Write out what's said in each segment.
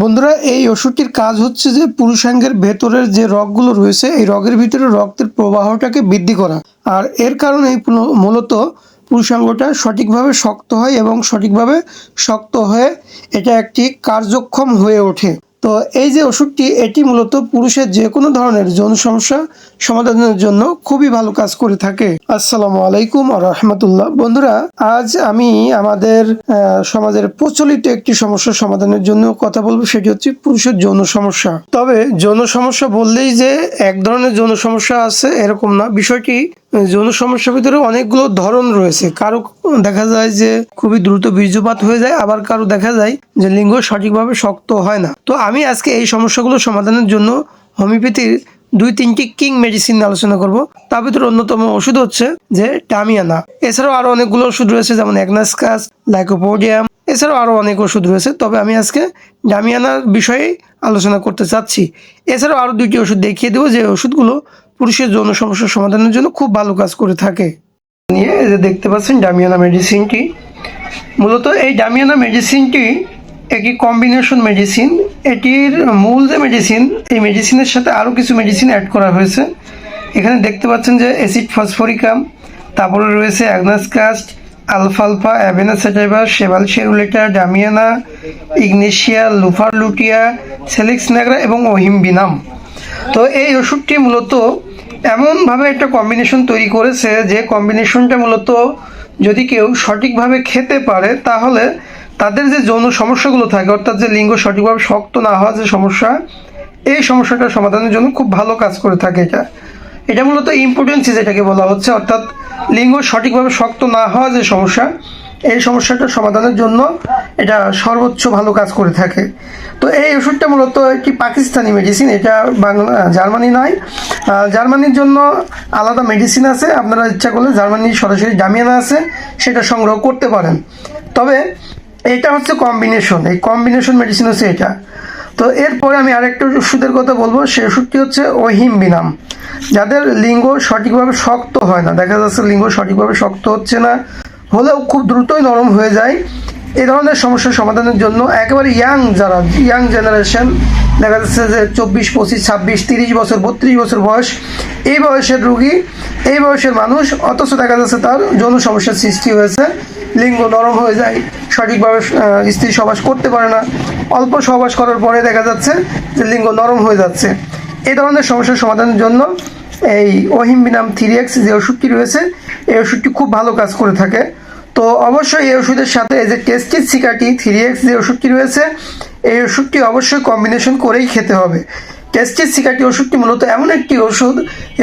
বন্ধুরা, এই ওষুধটির কাজ হচ্ছে যে পুরুষাঙ্গের ভেতরের যে রগগুলো রয়েছে, এই রগের ভিতরে রক্তের প্রবাহটাকে বৃদ্ধি করা। আর এর কারণে এই মূলত পুরুষাঙ্গটা সঠিকভাবে শক্ত হয় এবং সঠিকভাবে শক্ত হয়ে এটা একটি কার্যক্ষম হয়ে ওঠে। তো এই যে ওষুধটি, এটি মূলত পুরুষের যে কোনো ধরনের যৌন সমস্যা সমাধানের জন্য খুবই ভালো কাজ করে থাকে। আসসালামু আলাইকুম রহমতুল্লাহ। বন্ধুরা, আজ আমি আমাদের সমাজের প্রচলিত একটি সমস্যা সমাধানের জন্য কথা বলব, সেটি হচ্ছে পুরুষের যৌন সমস্যা। তবে যৌন সমস্যা বললেই যে এক ধরনের যৌন সমস্যা আছে এরকম না। বিষয়টি যৌন সমস্যার ভিতরে অনেকগুলো ধরন রয়েছে। কারও দেখা যায় যে খুবই দ্রুত বীর্যপাত হয়ে যায়, আবার কারও দেখা যায় যে লিঙ্গ সঠিকভাবে শক্ত হয় না। তো আমি আজকে এই সমস্যাগুলো সমাধানের জন্য হোমিওপ্যাথির দুই তিনটি কিং মেডিসিন আলোচনা করব। তার ভিতরে অন্যতম ওষুধ হচ্ছে যে টামিয়ানা। এছাড়াও আরও অনেকগুলো ওষুধ রয়েছে, যেমন অ্যাগনাসকাস, লাইকোপোডিয়াম, এছাড়াও আরও অনেক ওষুধ রয়েছে। তবে আমি আজকে ডামিয়ানার বিষয়ে আলোচনা করতে চাচ্ছি। এছাড়াও আরও দুইটি ওষুধ দেখিয়ে দেবো, যে ওষুধগুলো পুরুষের যৌন সমস্যা সমাধানের জন্য খুব ভালো কাজ করে থাকে। নিয়ে যে দেখতে পাচ্ছেন ডামিয়ানা মেডিসিনটি মূলত এই ডামিয়ানা মেডিসিনটি একটি কম্বিনেশন মেডিসিন এটির মূল যে মেডিসিন এই মেডিসিনের সাথে আরও কিছু মেডিসিন অ্যাড করা হয়েছে। এখানে দেখতে পাচ্ছেন যে অ্যাসিড ফসফরিকাম তারপরে রয়েছে অ্যাগনাস অ্যাগনাসকাস্ট আলফালফা অ্যাভেনাসেটাইভার সেভাল শেরুলেটা ডামিয়ানা ইগনেশিয়া লুফার লুটিয়া সেলিক্স ন্যাগরা এবং ওহিমবিনাম তো এই ওষুধটি মূলত এমনভাবে একটা কম্বিনেশন তৈরি করেছে যে কম্বিনেশনটা মূলত যদি কেউ সঠিকভাবে খেতে পারে, তাহলে তাদের যে যৌন সমস্যাগুলো থাকে, অর্থাৎ যে লিঙ্গ সঠিকভাবে শক্ত না হওয়া যে সমস্যা, এই সমস্যাটা সমাধানের জন্য খুব ভালো কাজ করে থাকে এটা। এটা মূলত ইম্পর্টেন্সি যেটাকে বলা হচ্ছে, অর্থাৎ লিঙ্গ সঠিকভাবে শক্ত না হওয়া যে সমস্যা এই সমস্যাটা সমাধানের জন্য এটা সর্বোচ্চ ভালো কাজ করে থাকে। তো এই ওষুধটা মূলত একটি পাকিস্তানি মেডিসিন এটা জার্মানি নয়। জার্মানির জন্য আলাদা মেডিসিন আছে। আপনারা ইচ্ছা করলে জার্মানির সরাসরি ডামিয়ানা আছে, সেটা সংগ্রহ করতে পারেন। তবে এটা হচ্ছে কম্বিনেশন এই কম্বিনেশন মেডিসিন হচ্ছে এটা। তো এরপরে আমি আরেকটা ওষুধের কথা বলব। সেই ওষুধটি হচ্ছে অহিম বিনাম যাদের লিঙ্গ সঠিকভাবে শক্ত হয় না, দেখা যাচ্ছে লিঙ্গ সঠিকভাবে শক্ত হচ্ছে না হলেও খুব দ্রুতই নরম হয়ে যায়। এই ধরনের সমস্যার সমাধানের জন্য একেবারে ইয়াং যারা ইয়াং জেনারেশন দেখা যাচ্ছে যে চব্বিশ, পঁচিশ, ছাব্বিশ, তিরিশ বছর, বত্রিশ বছর বয়স, এই বয়সের রুগী, এই বয়সের মানুষ, অথচ দেখা যাচ্ছে তার যৌন সমস্যার সৃষ্টি হয়েছে। লিঙ্গ নরম হয়ে যায়, সঠিকভাবে স্ত্রী সবাস করতে পারে না। অল্প সহবাস করার পরে দেখা যাচ্ছে যে লিঙ্গ নরম হয়ে যাচ্ছে। এই ধরনের সমস্যার সমাধানের জন্য এই ওহিমবিনাম থ্রি এক্স যে ওষুধটি রয়েছে, এই ওষুধটি খুব ভালো কাজ করে থাকে। তো অবশ্যই এই ওষুধের সাথে এই যে টেস্টিস সিকাটি থ্রি এক্স যে ওষুধটি রয়েছে, এই ওষুধটি অবশ্যই কম্বিনেশন করেই খেতে হবে। টেস্টিস সিকাটি ওষুধটি মূলত এমন একটি ওষুধ,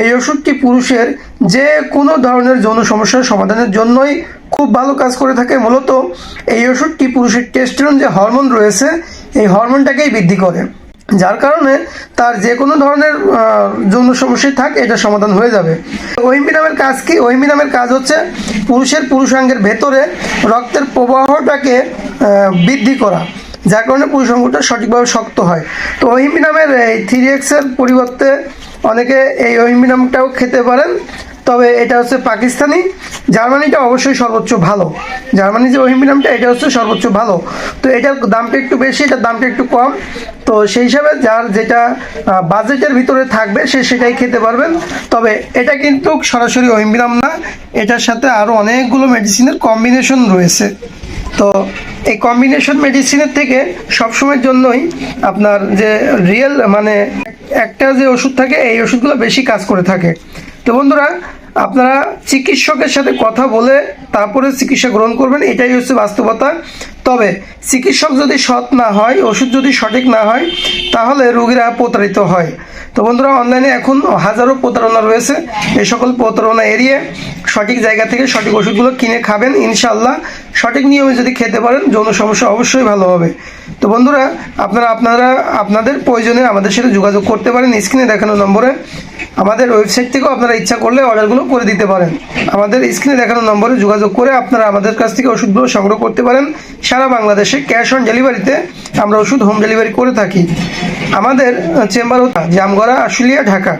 এই ওষুধটি পুরুষের যে কোনো ধরনের যৌন সমস্যার সমাধানের জন্যই খুব ভালো কাজ করে থাকে। মূলত এই ওষুধটি পুরুষের টেস্টোস্টেরন যে হরমোন রয়েছে, এই হরমোনটাকেই বৃদ্ধি করে। যার কারণে তার যে কোনো ধরনের যৌন সমস্যা থাক, এটা সমাধান হয়ে যাবে। ওহিমিনামের কাজ কি? ওহিমিনামের কাজ হচ্ছে পুরুষের পুরুষাঙ্গের ভেতরে রক্তের প্রবাহটাকে বৃদ্ধি করা। যার কারণে পুরুষ অঙ্গটা সঠিকভাবে শক্ত হয়। তো ওহিমিনামের এই থ্রি এক্সের পরিবর্তে অনেকে এই ওহিমিনামটাও খেতে পারেন। তবে এটা হচ্ছে পাকিস্তানি। জার্মানিটা অবশ্যই সর্বোচ্চ ভালো। জার্মানি যে ওহিমিনামটা এটা হচ্ছে সর্বোচ্চ ভালো। তো এটার দামটা একটু বেশি, এটার দামটা একটু কম। তো সেই হিসাবে যার যেটা বাজেটের ভিতরে থাকবে, সে সেটাই খেতে পারবেন। তবে এটা কিন্তু সরাসরি ওহিমিনাম না, এটার সাথে আরও অনেকগুলো মেডিসিনের কম্বিনেশন রয়েছে। তো এই কম্বিনেশন মেডিসিনের থেকে সবসময়ের জন্যই আপনার যে রিয়েল মানে একটা যে ওষুধ থাকে, এই ওষুধগুলো বেশি কাজ করে থাকে। তো বন্ধুরা আপনারা চিকিৎসকের সাথে কথা বলে তারপরে চিকিৎসা গ্রহণ করবেন, এটাই হচ্ছে বাস্তবতা। তবে চিকিৎসক যদি সৎ না হয়, ওষুধ যদি সঠিক না হয়, তাহলে রোগীরা প্রতারিত হয়। তো বন্ধুরা অনলাইনে এখন হাজারো প্রতারণা রয়েছে। এই সকল প্রতারণা এড়িয়ে সঠিক জায়গা থেকে সঠিক ওষুধগুলো কিনে খাবেন ইনশাল্লাহ সঠিক নিয়মে যদি খেতে পারেন, যৌন সমস্যা অবশ্যই ভালো হবে। তো বন্ধুরা, আপনারা আপনারা, আপনাদের প্রয়োজনে আমাদের সাথে যোগাযোগ করতে পারেন। স্ক্রিনে দেখানো নম্বরে আমাদের ওয়েবসাইট থেকেও আপনারা ইচ্ছা করলে অর্ডারগুলো করে দিতে পারেন। আমাদের স্ক্রিনে দেখানো নম্বরে যোগাযোগ করে আপনারা আমাদের কাছ থেকে ওষুধগুলো সংগ্রহ করতে পারেন। সারা বাংলাদেশে ক্যাশ অন ডেলিভারিতে আমরা ওষুধ হোম ডেলিভারি করে থাকি। আমাদের চেম্বার হতো জামগড়া, আশুলিয়া, ঢাকা।